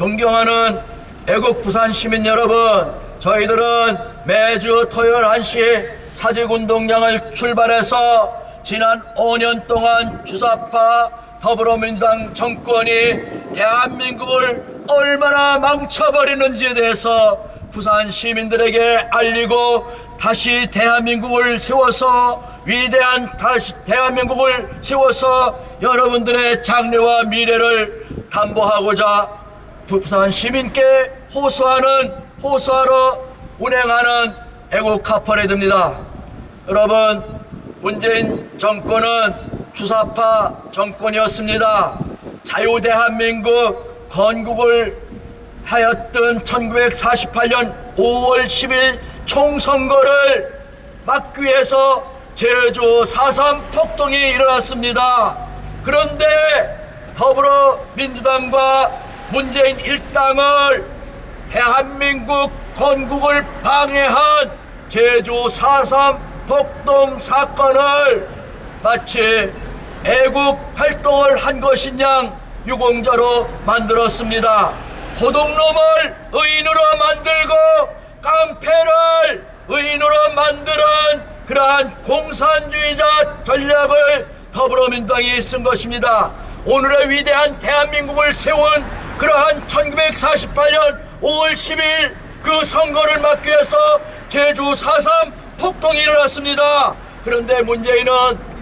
존경하는 애국 부산 시민 여러분, 저희들은 매주 토요일 1시 사직운동장을 출발해서 지난 5년 동안 주사파 더불어민주당 정권이 대한민국을 얼마나 망쳐버리는지에 대해서 부산 시민들에게 알리고 다시 대한민국을 세워서 위대한 다시 대한민국을 세워서 여러분들의 장래와 미래를 담보하고자 부산 시민께 호소하는 호소하러 운행하는 애국 카퍼레이드입니다. 여러분 문재인 정권은 주사파 정권이었습니다. 자유 대한민국 건국을 하였던 1948년 5월 10일 총선거를 막기 위해서 제주 4.3 폭동이 일어났습니다. 그런데 더불어민주당과 문재인 일당을 대한민국 건국을 방해한 제주 4.3 폭동 사건을 마치 애국 활동을 한 것인 양 유공자로 만들었습니다. 도둑놈을 의인으로 만들고 깡패를 의인으로 만드는 그러한 공산주의자 전략을 더불어민주당이 쓴 것입니다. 오늘의 위대한 대한민국을 세운 그러한 1948년 5월 10일 그 선거를 막기 위해서 제주 4.3 폭동이 일어났습니다. 그런데 문제는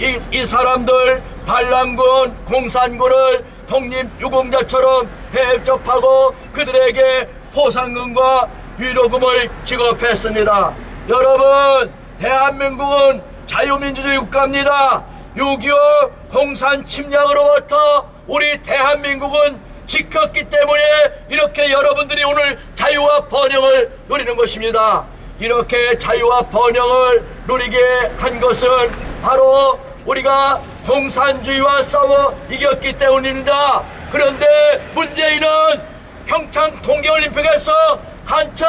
이, 이 사람들 반란군, 공산군을 독립유공자처럼 대접하고 그들에게 포상금과 위로금을 지급했습니다. 여러분, 대한민국은 자유민주주의 국가입니다. 6.25 공산 침략으로부터 우리 대한민국은 지켰기 때문에 이렇게 여러분들이 오늘 자유와 번영을 누리는 것입니다. 이렇게 자유와 번영을 누리게 한 것은 바로 우리가 공산주의와 싸워 이겼기 때문입니다. 그런데 문재인은 평창 동계올림픽에서 간첩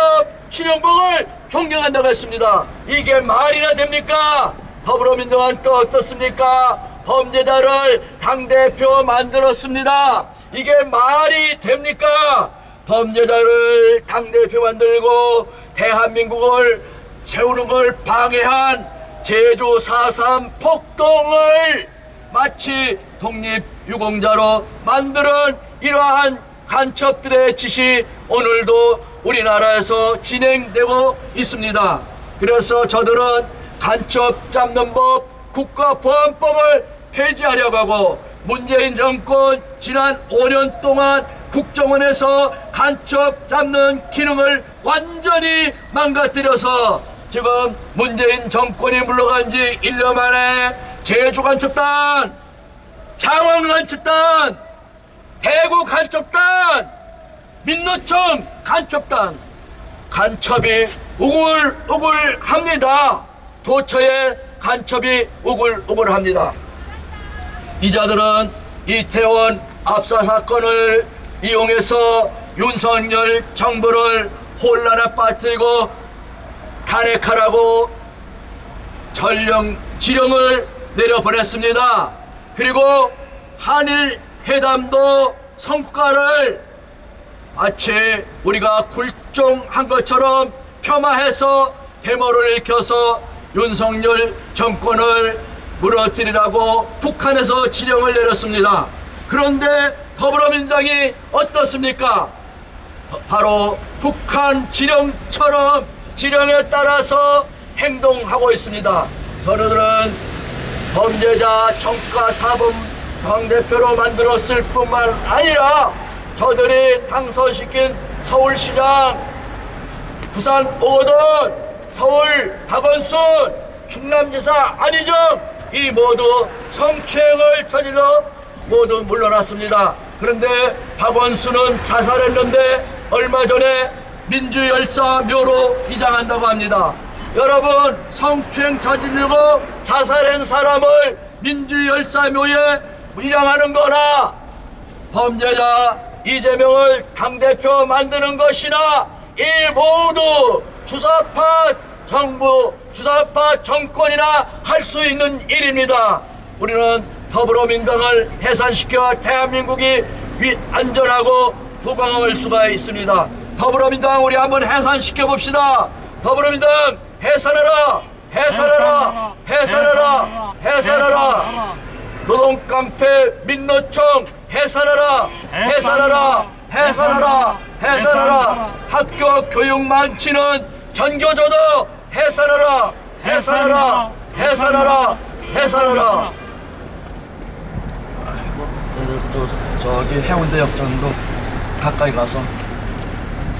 신영복을 존경한다고 했습니다. 이게 말이나 됩니까? 더불어민주당은 또 어떻습니까? 범죄자를 당대표 만들었습니다. 이게 말이 됩니까? 범죄자를 당대표 만들고 대한민국을 세우는 걸 방해한 제주 4.3 폭동을 마치 독립유공자로 만드는 이러한 간첩들의 짓이 오늘도 우리나라에서 진행되고 있습니다. 그래서 저들은 간첩 잡는 법, 국가보안법을 폐지하려고 하고 문재인 정권 지난 5년 동안 국정원에서 간첩 잡는 기능을 완전히 망가뜨려서 지금 문재인 정권이 물러간 지 1년 만에 제주 간첩단, 장원 간첩단, 대구 간첩단, 민노총 간첩단, 간첩이 우글우글합니다. 도처에 간첩이 우글우글합니다. 이 자들은 이태원 압사 사건을 이용해서 윤석열 정부를 혼란에 빠뜨리고 탄핵하라고 전령 지령을 내려보냈습니다. 그리고 한일 회담도 성과를 마치 우리가 굴종한 것처럼 폄하해서 데모를 일으켜서 윤석열 정권을 무너뜨리라고 북한에서 지령을 내렸습니다. 그런데 더불어민주당이 어떻습니까? 바로 북한 지령처럼 지령에 따라서 행동하고 있습니다. 저들은 범죄자 정가 사범 당대표로 만들었을 뿐만 아니라 저들이 당선시킨 서울시장, 부산 오거돈, 서울 박원순, 충남지사 안희정 이 모두 성추행을 저질러 모두 물러났습니다. 그런데 박원순은 자살했는데 얼마 전에 민주열사 묘로 이장한다고 합니다. 여러분 성추행 저지르고 자살한 사람을 민주열사 묘에 이장하는 거나 범죄자 이재명을 당대표 만드는 것이나 이 모두 주사파 정부, 주사파 정권이나 할 수 있는 일입니다. 우리는 더불어민주당을 해산시켜 대한민국이 위- 안전하고 부강할 수가 있습니다. 더불어민주당 우리 한번 해산시켜 봅시다. 더불어민주당 해산하라, 해산하라, 해산하라, 해산하라. 노동 깡패 민노총 해산하라, 해산하라, 해산하라, 해산하라. 학교 교육 망치는 전교조도 해산하라, 해산하라, 해산하라, 해산하라. 저, 저기 해운대 역장도 가까이 가서